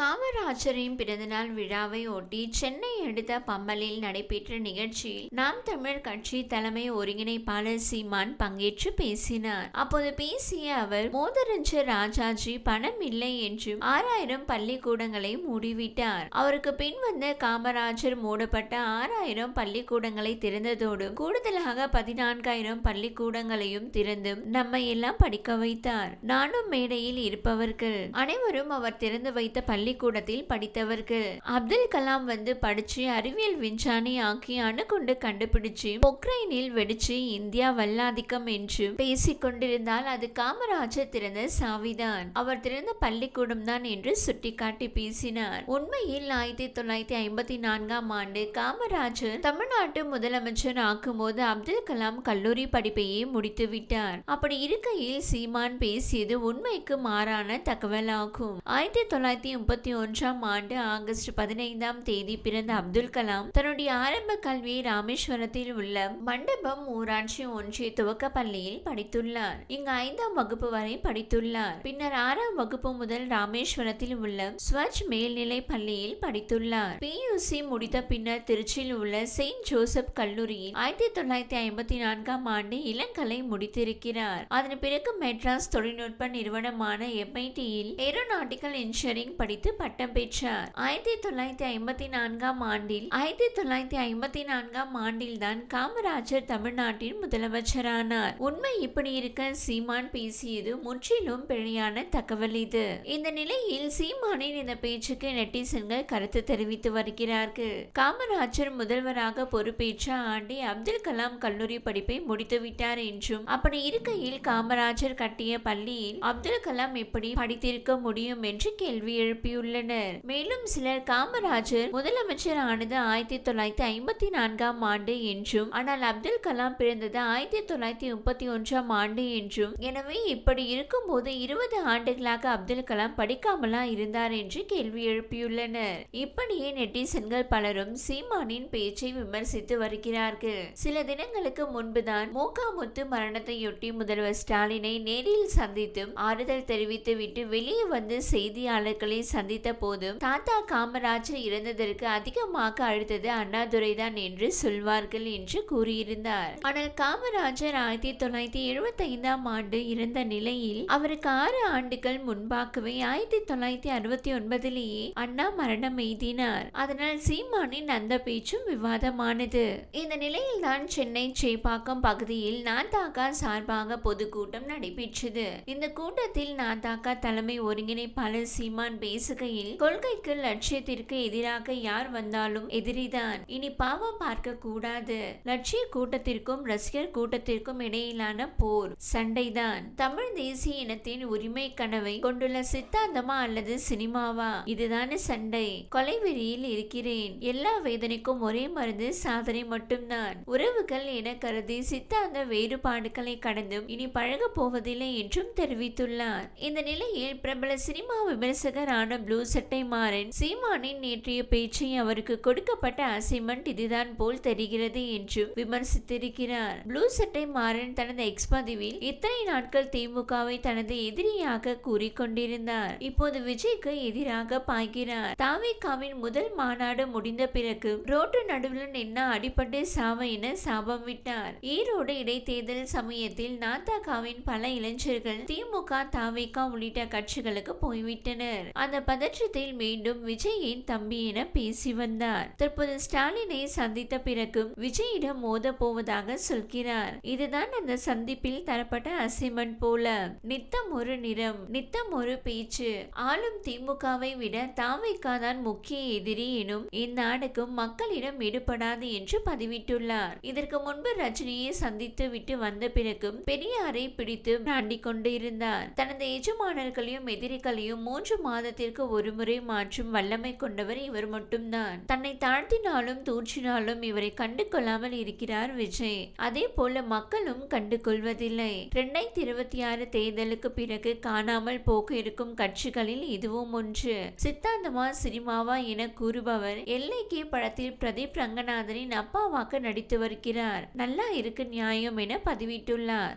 காமராஜரின் பிறந்தநாள் விழாவை ஒட்டி சென்னை அடுத்த பம்மலில் நடைபெற்ற நிகழ்ச்சியில் நாம் தமிழர் கட்சி தலைமை ஒருங்கிணைப்பாளர் சீமான் பங்கேற்று பேசினார். அப்போது பேசிய அவர் மோதரஞ்சர் ராஜாஜி பணம் இல்லை என்றும் ஆறாயிரம் பள்ளிக்கூடங்களை மூடிவிட்டார். அவருக்கு பின் வந்த காமராஜர் மூடப்பட்ட ஆறாயிரம் பள்ளிக்கூடங்களை திறந்ததோடு கூடுதலாக பதினான்காயிரம் பள்ளிக்கூடங்களையும் திறந்தும் நம்மை எல்லாம் படிக்க வைத்தார். நானும் மேடையில் இருப்பவர்கள். அனைவரும் அவர் திறந்து வைத்த பள்ளி பள்ளிக்கூடத்தில் படித்தவர்கள் அப்துல் கலாம் வந்து படிச்சு அறிவியல் விஞ்ஞானி ஆக்கி அணுகுண்டு கண்டுபிடிச்சு பொக்ரைனில் வெடிச்சு இந்தியா வல்லாதிக்கம் என்று பேசிக் கொண்டிருந்தால் அது காமராஜர் திறந்த சாவிதான். அவர் திறந்த பள்ளிக்கூடம் தான் என்று சுட்டிக்காட்டி பேசினார். உண்மையில் ஆயிரத்தி தொள்ளாயிரத்தி ஐம்பத்தி நான்காம் ஆண்டு காமராஜர் தமிழ்நாட்டு முதலமைச்சர் ஆக்கும்போது அப்துல் கலாம் கல்லூரி படிப்பையே முடித்து விட்டார். அப்படி இருக்கையில் சீமான் பேசியது உண்மைக்கு மாறான தகவலாகும். ஆயிரத்தி தொள்ளாயிரத்தி முப்பத்தி ஒன்றாம் ஆண்டு ஆகஸ்ட் பதினைந்தாம் தேதி பிறந்த அப்துல் கலாம் தன்னுடைய ஆரம்ப கல்வியை ராமேஸ்வரத்தில் உள்ள மண்டபம் ஊராட்சி ஒன்றிய துவக்க பள்ளியில் படித்துள்ளார். இங்கு ஐந்தாம் வகுப்பு வரை படித்துள்ளார். பின்னர் ஆறாம் வகுப்பு முதல் ராமேஸ்வரத்தில் உள்ள ஸ்வச் மேல்நிலை பள்ளியில் படித்துள்ளார். பியூசி முடித்த பின்னர் திருச்சியில் உள்ள செயின்ட் ஜோசப் கல்லூரியில் ஆயிரத்தி தொள்ளாயிரத்தி ஐம்பத்தி நான்காம் ஆண்டு இளங்கலை முடித்திருக்கிறார். அதன் பிறகு மெட்ராஸ் தொழில்நுட்ப நிறுவனமான எம்ஐடியில் ஏரோநாட்டிக்கல் இன்ஜினியரிங் படித்து பட்டம் பெற்றார். ஆயிரத்தி தொள்ளாயிரத்தி ஐம்பத்தி நான்காம் ஆண்டில் ஆயிரத்தி தொள்ளாயிரத்தி ஐம்பத்தி நான்காம் ஆண்டில் தான் காமராஜர் தமிழ்நாட்டின் முதலமைச்சரானார். உண்மை இப்படி இருக்க சீமான் பேசியது முற்றிலும் பிழையான தகவல் இது. இந்த நிலையில் சீமானின் இந்த பேச்சுக்கு நெட்டிசன்கள் கருத்து தெரிவித்து வருகிறார்கள். காமராஜர் முதல்வராக பொறுப்பேற்ற ஆண்டே அப்துல் கலாம் கல்லூரி படிப்பை முடித்துவிட்டார் என்றும் அப்படி இருக்கையில் காமராஜர் கட்டிய பள்ளியில் அப்துல் கலாம் எப்படி படித்திருக்க முடியும் என்று கேள்வி கூறியுள்ளனர். மேலும் சிலர் காமராஜர் முதலமைச்சர் ஆனது ஆயிரத்தி தொள்ளாயிரத்தி ஐம்பத்தி நான்காம் ஆண்டு என்றும் ஆனால் அப்துல் கலாம் பிறந்தது ஆயிரத்தி தொள்ளாயிரத்தி முப்பத்தி ஒன்றாம் ஆண்டு என்றும். எனவே இப்படி இருக்கும்போது இருபது ஆண்டுகளாக அப்துல் கலாம் படிக்காமலா இருந்தார் என்று கேள்வி எழுப்பியுள்ளனர். இப்படியே நெட்டிசன்கள் பலரும் சீமானின் பேச்சை விமர்சித்து வருகிறார்கள். சில தினங்களுக்கு முன்புதான் மூகாமுத்து மரணத்தையொட்டி முதல்வர் ஸ்டாலினை நேரில் சந்தித்தும் ஆறுதல் தெரிவித்துவிட்டு வெளியே வந்து செய்தியாளர்களை சந்தித்த போதும் தாத்தா காமராஜர் இறந்ததற்கு அதிகமாக அழுத்தது அண்ணாதுரை தான் என்று சொல்வார்கள் என்று கூறியிருந்தார். ஆனால் காமராஜர் ஆயிரத்தி தொள்ளாயிரத்தி எழுபத்தி ஐந்தாம் ஆண்டு இறந்த நிலையில் அவருக்கு ஆறு ஆண்டுகள் முன்பாகவே ஆயிரத்தி தொள்ளாயிரத்தி அறுபத்தி ஒன்பதிலேயே அண்ணா மரணம் எய்தினார். அதனால் சீமானின் அந்த பேச்சும் விவாதமானது. இந்த நிலையில் தான் சென்னை சேப்பாக்கம் பகுதியில் நாதாக்கா சார்பாக பொதுக்கூட்டம் நடைபெற்றது. இந்த கூட்டத்தில் நாதாக்கா தலைமை ஒருங்கிணைப்பாளர் சீமான் பேசுகையில் கொள்கைக்கு லட்சியத்திற்கு எதிராக யார் வந்தாலும் எதிரிதான். இனி பாவம் பார்க்க கூடாது. லட்சிய கூட்டத்திற்கும் ரசிகர் கூட்டத்திற்கும் இடையிலான போர் சண்டைதான். தமிழ் தேசிய இனத்தின் உரிமை கனவை கொண்டுள்ள சித்தாந்தமா அல்லது சினிமாவா? இதுதானே சண்டை. கொலைவெறியில் இருக்கிறேன். எல்லா வேதனைக்கும் ஒரே மருந்து சாதனை மட்டும்தான். உறவுகள் என கருதி சித்தாந்த வேறுபாடுகளை கடந்தும் இனி பழக போவதில்லை என்றும் தெரிவித்துள்ளார். இந்த நிலையில் பிரபல சினிமா விமர்சகரான ப்ளூ சட்டை மாறன். சீமானின் நேற்றைய பேச்சை அவருக்கு கொடுக்கப்பட்ட அசைன்மெண்ட் இதுதான் போல் தெரிகிறது என்றும் விமர்சித்திருக்கிறார். ப்ளூ சட்டை மாறன் தனது எக்ஸ் பதிவில் இத்தனை நாட்கள் திமுகவை தனது எதிரியாக கூறிக்கொண்டிருந்தார். இப்போது விஜய்க்கு எதிராக பாய்கிறார். தாவிகாவின் முதல் மாநாடு முடிந்த பிறகு ரோட்டு நடுவில் என்ன அடிப்பட்டு சாவ என சாபம் விட்டார். ஈரோடு இடைத்தேர்தல் சமயத்தில் நாத்தாகாவின் பல இளைஞர்கள் திமுக தாவிகா உள்ளிட்ட கட்சிகளுக்கு போய்விட்டனர். அந்த பதற்றத்தில் மீண்டும் விஜயின் தம்பி என பேசி வந்தார். தற்போது ஸ்டாலினை சந்தித்த பிறகும் விஜயிடம் மோத போவதாக சொல்கிறார். இதுதான் அந்த சந்திப்பில் தரப்பட்ட அசைமெண்ட் போல. நித்தம் ஒரு நிறம் நித்தம் ஒரு பேச்சு. ஆளும் திமுகவை விட தாவிகா தான் முக்கிய எதிரி எனும் இந்நாடுக்கும் மக்களிடம் ஈடுபடாது என்று பதிவிட்டுள்ளார். இதற்கு முன்பு ரஜினியை சந்தித்து விட்டு வந்த பிறகும் பெரியாரை பிடித்து பிராண்டி கொண்டிருந்தார். தனது எஜமானர்களையும் எதிரிகளையும் மூன்று மாதத்திற்கு ஒருமுறை மாற்றும் வல்லமை கொண்டவர் இவர் மட்டும்தான். தன்னை தாழ்த்தினாலும் தூற்றினாலும் இவரை கண்டு கொள்ளாமல் இருக்கிறார் விஜய். அதே போல மக்களும் கண்டு கொள்வதில்லை இரண்டாயிரத்தி இருபத்தி ஆறு தேர்தலுக்கு பிறகு காணாமல் போக இருக்கும் கட்சிகளில் இதுவும் ஒன்று. சித்தாந்தமா சினிமாவா என கூறுபவர் எல்லைக்கே படத்தில் பிரதீப் ரங்கநாதனின் அப்பாவாக நடித்து வருகிறார். நல்லா இருக்கு நியாயம் என பதிவிட்டுள்ளார்.